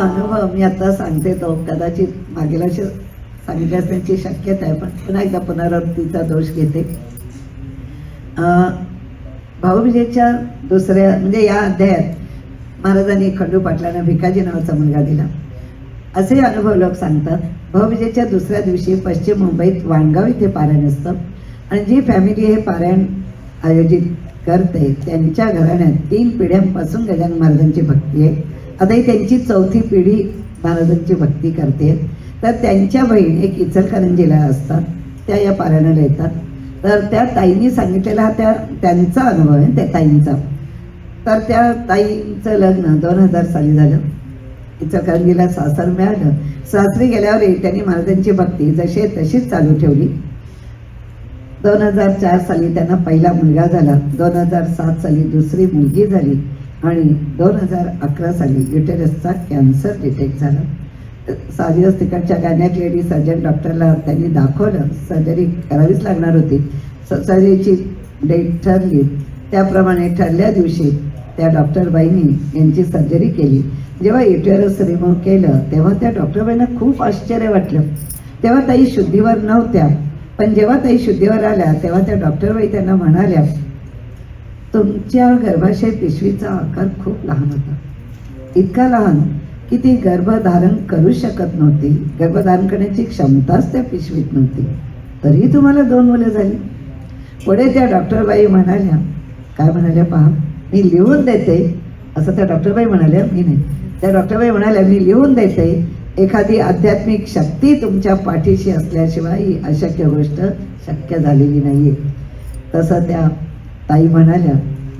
अनुभव मी आता सांगते तो. कदाचित मागेला सांगितले असण्याची शक्यता आहे पण पुन्हा एकदा पुनरावृत्तीचा दोष घेते. भाऊबीजेच्या दुसऱ्या म्हणजे या अध्यायात महाराजांनी खंडू पाटलांना भिकाजी नावाचा मुलगा दिला. असे अनुभव लोक सांगतात भाऊबीजेच्या दुसऱ्या दिवशी पश्चिम मुंबईत वाणगाव इथे पारायण असतं. आणि जी फॅमिली हे पारायण आयोजित करते त्यांच्या घराण्यात तीन पिढ्यांपासून गजानन महाराजांची भक्ती आहे. आता ही त्यांची चौथी पिढी महाराजांची भक्ती करते. तर त्यांच्या बहीण एक इचलकरंजीला असतात. त्या या पारायणाला येतात. तर त्या ताईंनी सांगितलेला हा त्या त्यांचा अनुभव आहे त्या ताईंचा. तर त्या ताईंचं लग्न दोन हजार साली झालं. इचलकरंजीला सासर मिळालं. सासरी गेल्यावरही त्यांनी महाराजांची भक्ती जशी तशीच चालू ठेवली. दोन हजार चार साली त्यांना पहिला मुलगा झाला. दोन हजार सात साली दुसरी मुलगी झाली. आणि दोन हजार अकरा साली युटेरसचा कॅन्सर डिटेक्ट झाला. साजिदच तिकडच्या गाण्यात लेडी सर्जन डॉक्टरला त्यांनी दाखवलं सर्जरी करावीच लागणार होती. सर्जरीची डेट ठरली. त्याप्रमाणे ठरल्या दिवशी त्या डॉक्टरबाईंनी यांची सर्जरी केली. जेव्हा युटेरस रिमूव्ह केलं तेव्हा त्या डॉक्टरबाईंना खूप आश्चर्य वाटलं. तेव्हा ताई शुद्धीवर नव्हत्या पण जेव्हा ताई शुद्धीवर आल्या तेव्हा त्या डॉक्टरबाई त्यांना म्हणाल्या तुमच्या गर्भाशय पिशवीचा आकार खूप लहान होता. इतका लहान की ती गर्भधारण करू शकत नव्हती. गर्भधारण करण्याची क्षमताच त्या पिशवीत नव्हती. तरीही तुम्हाला दोन मुलं झाली. पुढे त्या डॉक्टरबाई म्हणाल्या काय म्हणाल्या पहा मी लिहून देते. असं त्या डॉक्टरबाई म्हणाल्या मी नाही. त्या डॉक्टरबाई म्हणाल्या मी लिहून देते. एखादी आध्यात्मिक शक्ती तुमच्या पाठीशी असल्याशिवाय ही अशक्य गोष्ट शक्य झालेली नाही आहे तसं त्या ताई म्हणाल्या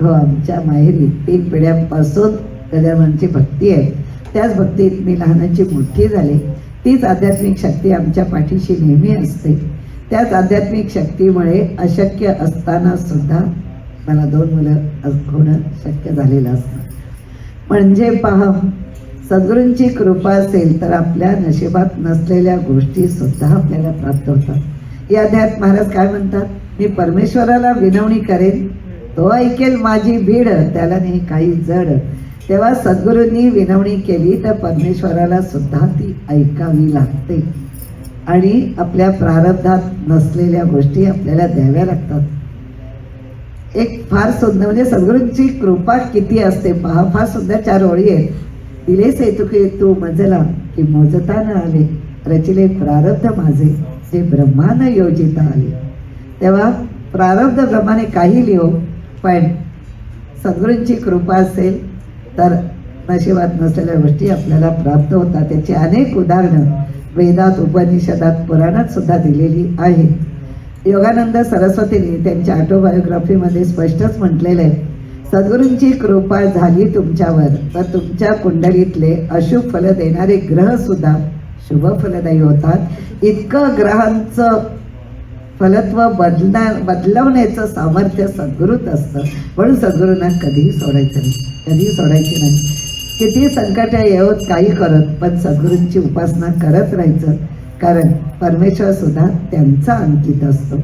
हो आमच्या माहेरी तीन पिढ्यांपासून गजाननची भक्ती आहे. त्याच भक्तीत मी लहानाची मोठी झाले. तीच आध्यात्मिक शक्ती आमच्या पाठीशी नेहमी असते. त्याच आध्यात्मिक शक्तीमुळे अशक्य असताना सुद्धा मला दोन मुलं अस- होणं शक्य झालेलं असतं. म्हणजे पहा सद्गुरूंची कृपा असेल तर आपल्या नशिबात नसलेल्या गोष्टी सुद्धा आपल्याला प्राप्त होतात. या अध्यायात महाराज काय म्हणतात? मी परमेश्वराला विनवणी करेन तो ऐकेल माझी भीड त्याला नाही काही जड. तेव्हा सद्गुरूंनी विनवणी केली तर परमेश्वराला सुद्धा ती ऐकावी लागते. आणि आपल्या प्रारब्धात नसलेल्या गोष्टी आपल्याला द्याव्या लागतात. एक फार सुंदर म्हणजे सद्गुरूंची कृपा किती असते पहा फार सुंदर चार ओळी आहेत. दिले सेतुके तू मजला की मोजता न आले रचिले प्रारब्ध माझे. जे ब्रह्मानं योजित आले तेव्हा प्रारब्ध ब्रह्माने काही लिहो पण सद्गुरूंची कृपा असेल तर नशिबात नसलेल्या गोष्टी आपल्याला प्राप्त होतात. त्याची अनेक उदाहरणं वेदात उपनिषदात पुराणात सुद्धा दिलेली आहेत योगानंद सरस्वतींनी त्यांच्या ऑटोबायोग्राफीमध्ये स्पष्टच म्हटलेलं आहे सद्गुरूंची कृपा झाली तुमच्यावर तर तुमच्या कुंडलीतले अशुभ फल देणारे ग्रहसुद्धा शुभ फलदायी होतात. इतकं ग्रहांचं फलत्व बदला बदलवण्याचं सामर्थ्य सद्गुरूत असतं. म्हणून सद्गुरूंना कधीही सोडायचं नाही. कधीही सोडायची नाही. किती संकट येऊत काही करत पण सद्गुरूंची उपासना करत राहायचं. कारण परमेश्वर सुद्धा त्यांचा अंकित असतो.